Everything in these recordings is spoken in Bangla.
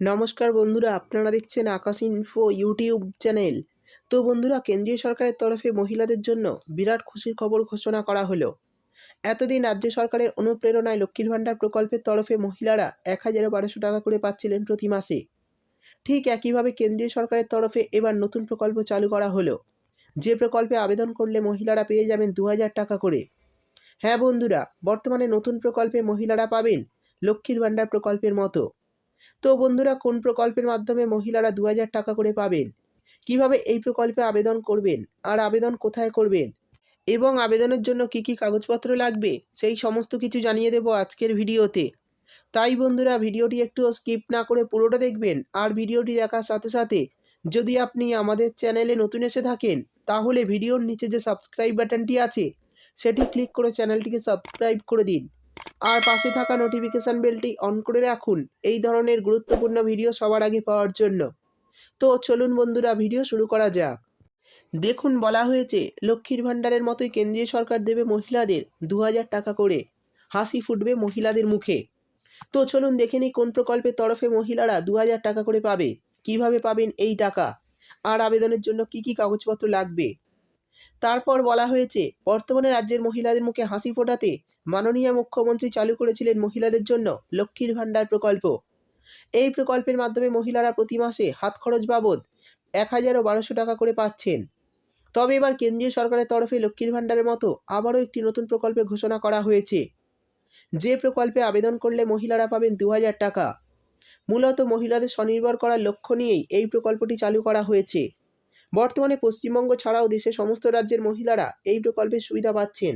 নমস্কার বন্ধুরা, আপনারা দেখছেন আকাশ ইনফো ইউটিউব চ্যানেল তো বন্ধুরা, কেন্দ্রীয় সরকারের তরফে মহিলাদের জন্য বিরাট খুশির খবর ঘোষণা করা হলো। এতদিন রাজ্য সরকারের অনুপ্রেরণায় লক্ষ্মীর ভাণ্ডার প্রকল্পের তরফে মহিলারা এক হাজার বারোশো টাকা করে পাচ্ছিলেন প্রতি মাসে। ঠিক একইভাবে কেন্দ্রীয় সরকারের তরফে এবার নতুন প্রকল্প চালু করা হলো। যে প্রকল্পে আবেদন করলে মহিলারা পেয়ে যাবেন দু হাজার টাকা করে। হ্যাঁ বন্ধুরা, বর্তমানে নতুন প্রকল্পে মহিলারা পাবেন লক্ষ্মীর ভাণ্ডার প্রকল্পের মতো। তো বন্ধুরা, কোন প্রকল্পের মাধ্যমে মহিলারা দু হাজার টাকা করে পাবেন? কীভাবে এই প্রকল্পে আবেদন করবেন? আর আবেদন কোথায় করবেন? এবং আবেদনের জন্য কি কি কাগজপত্র লাগবে? সেই সমস্ত কিছু জানিয়ে দেব আজকের ভিডিওতে। তাই বন্ধুরা, ভিডিওটি একটু স্কিপ না করে পুরোটা দেখবেন। আর ভিডিওটি দেখার সাথে সাথে যদি আপনি আমাদের চ্যানেলে নতুন এসে থাকেন, তাহলে ভিডিওর নিচে যে সাবস্ক্রাইব বাটনটি আছে, সেটি ক্লিক করে চ্যানেলটিকে সাবস্ক্রাইব করে দিন। আর পাশে থাকা নোটিফিকেশান বেলটি অন করে রাখুন। এই ধরনের গুরুত্বপূর্ণ ভিডিও সবার আগে পাওয়ার জন্য। তো চলুন বন্ধুরা ভিডিও শুরু করা যাক। দেখুন, বলা হয়েছে, লক্ষ্মীর ভাণ্ডারের মতোই কেন্দ্রীয় সরকার দেবে মহিলাদের দু হাজার টাকা করে। হাসি ফুটবে মহিলাদের মুখে। তো চলুন দেখে নিই, কোন প্রকল্পের তরফে মহিলারা দু হাজার টাকা করে পাবে? কীভাবে পাবেন এই টাকা? আর আবেদনের জন্য কি কি কাগজপত্র লাগবে? তারপর বলা হয়েছে, বর্তমানে রাজ্যের মহিলাদের মুখে হাসি ফোটাতে মাননীয় মুখ্যমন্ত্রী চালু করেছিলেন মহিলাদের জন্য লক্ষ্মীর ভাণ্ডার প্রকল্প। এই প্রকল্পের মাধ্যমে মহিলারা প্রতি মাসে হাত খরচ বাবদ এক হাজার ও বারোশো টাকা করে পাচ্ছেন। তবে এবার কেন্দ্রীয় সরকারের তরফে লক্ষ্মীর ভাণ্ডারের মতো আবারও একটি নতুন প্রকল্পে ঘোষণা করা হয়েছে। যে প্রকল্পে আবেদন করলে মহিলারা পাবেন দু হাজার টাকা। মূলত মহিলাদের স্বনির্ভর করার লক্ষ্য নিয়েই এই প্রকল্পটি চালু করা হয়েছে। বর্তমানে পশ্চিমবঙ্গ ছাড়াও দেশের সমস্ত রাজ্যের মহিলারা এই প্রকল্পের সুবিধা পাচ্ছেন।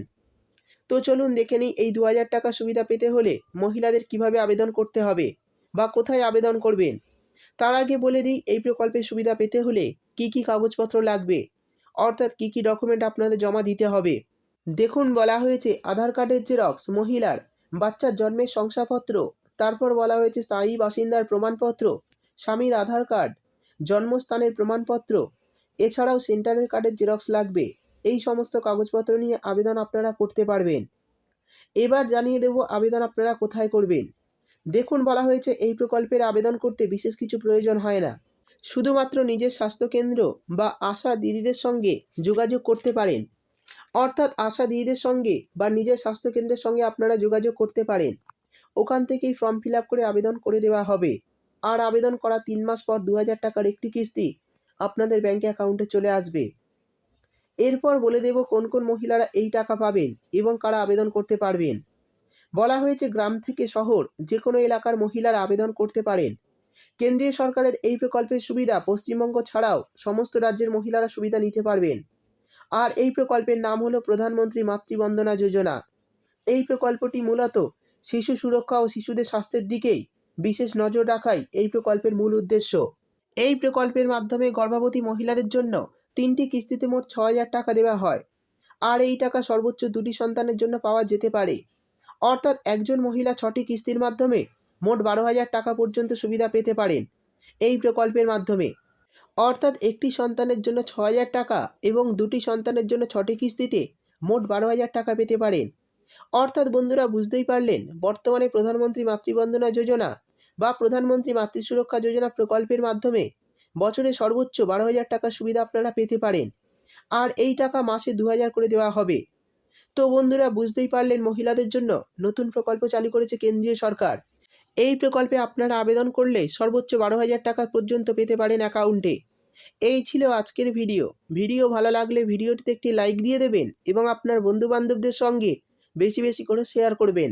তো চলুন দেখে নিই এই দু হাজার টাকা সুবিধা পেতে হলে মহিলাদের কীভাবে আবেদন করতে হবে বা কোথায় আবেদন করবেন? তার আগে বলে দিই এই প্রকল্পের সুবিধা পেতে হলে কি কি কাগজপত্র লাগবে? অর্থাৎ কি কি ডকুমেন্ট আপনাদের জমা দিতে হবে? দেখুন বলা হয়েছে আধার কার্ডের জেরক্স মহিলার বাচ্চার জন্মের শংসাপত্র, তারপর বলা হয়েছে স্থায়ী বাসিন্দার প্রমাণপত্র, স্বামীর আধার কার্ড, জন্মস্থানের প্রমাণপত্র এছাড়াও সেন্টারের কার্ডের জেরক্স লাগবে। এই সমস্ত কাগজপত্র নিয়ে আবেদন আপনারা করতে পারবেন। এবার জানিয়ে দেব আবেদন আপনারা কোথায় করবেন। দেখুন, বলা হয়েছে এই প্রকল্পের আবেদন করতে বিশেষ কিছু প্রয়োজন হয় না। শুধুমাত্র নিজের স্বাস্থ্যকেন্দ্র বা আশা দিদিদের সঙ্গে যোগাযোগ করতে পারেন। অর্থাৎ আশা দিদিদের সঙ্গে বা নিজের স্বাস্থ্যকেন্দ্রের সঙ্গে আপনারা যোগাযোগ করতে পারেন। ওখান থেকেই ফর্ম ফিল করে আবেদন করে দেওয়া হবে। আর আবেদন করা তিন মাস পর দু হাজার টাকার একটি কিস্তি আপনাদের ব্যাঙ্কে অ্যাকাউন্টে চলে আসবে। এরপর বলে দেব কোন কোন মহিলারা এই টাকা পাবেন এবং কারা আবেদন করতে পারবেন। বলা হয়েছে গ্রাম থেকে শহর যে কোনো এলাকার মহিলারা আবেদন করতে পারেন। কেন্দ্রীয় সরকারের এই প্রকল্পের সুবিধা পশ্চিমবঙ্গ ছাড়াও সমস্ত রাজ্যের মহিলারা সুবিধা নিতে পারবেন। আর এই প্রকল্পের নাম হলো প্রধানমন্ত্রী মাতৃবন্দনা যোজনা। এই প্রকল্পটি মূলত শিশু সুরক্ষা ও শিশুদের স্বাস্থ্যের দিকেই বিশেষ নজর রাখাই এই প্রকল্পের মূল উদ্দেশ্য। এই প্রকল্পের মাধ্যমে গর্ভবতী মহিলাদের জন্য তিনটি কিস্তিতে মোট ছ হাজার টাকা দেওয়া হয়। আর এই টাকা সর্বোচ্চ দুটি সন্তানের জন্য পাওয়া যেতে পারে। অর্থাৎ একজন মহিলা ছটি কিস্তির মাধ্যমে মোট বারো হাজার টাকা পর্যন্ত সুবিধা পেতে পারেন এই প্রকল্পের মাধ্যমে। অর্থাৎ একটি সন্তানের জন্য ছ হাজার টাকা এবং দুটি সন্তানের জন্য ছটি কিস্তিতে মোট বারো হাজার টাকা পেতে পারেন। অর্থাৎ বন্ধুরা, বুঝতেই পারলেন, বর্তমানে প্রধানমন্ত্রী মাতৃবন্দনা যোজনা বা প্রধানমন্ত্রী মাতৃ সুরক্ষা যোজনা প্রকল্পের মাধ্যমে বছরে সর্বোচ্চ বারো হাজার টাকার সুবিধা আপনারা পেতে পারেন। আর এই টাকা মাসে দু হাজার করে দেওয়া হবে। তো বন্ধুরা, বুঝতেই পারলেন মহিলাদের জন্য নতুন প্রকল্প চালু করেছে কেন্দ্রীয় সরকার। এই প্রকল্পে আপনারা আবেদন করলে সর্বোচ্চ বারো হাজার টাকা পর্যন্ত পেতে পারেন অ্যাকাউন্টে। এই ছিল আজকের ভিডিও। ভিডিও ভালো লাগলে ভিডিওটিতে একটি লাইক দিয়ে দেবেন এবং আপনার বন্ধুবান্ধবদের সঙ্গে বেশি বেশি করে শেয়ার করবেন।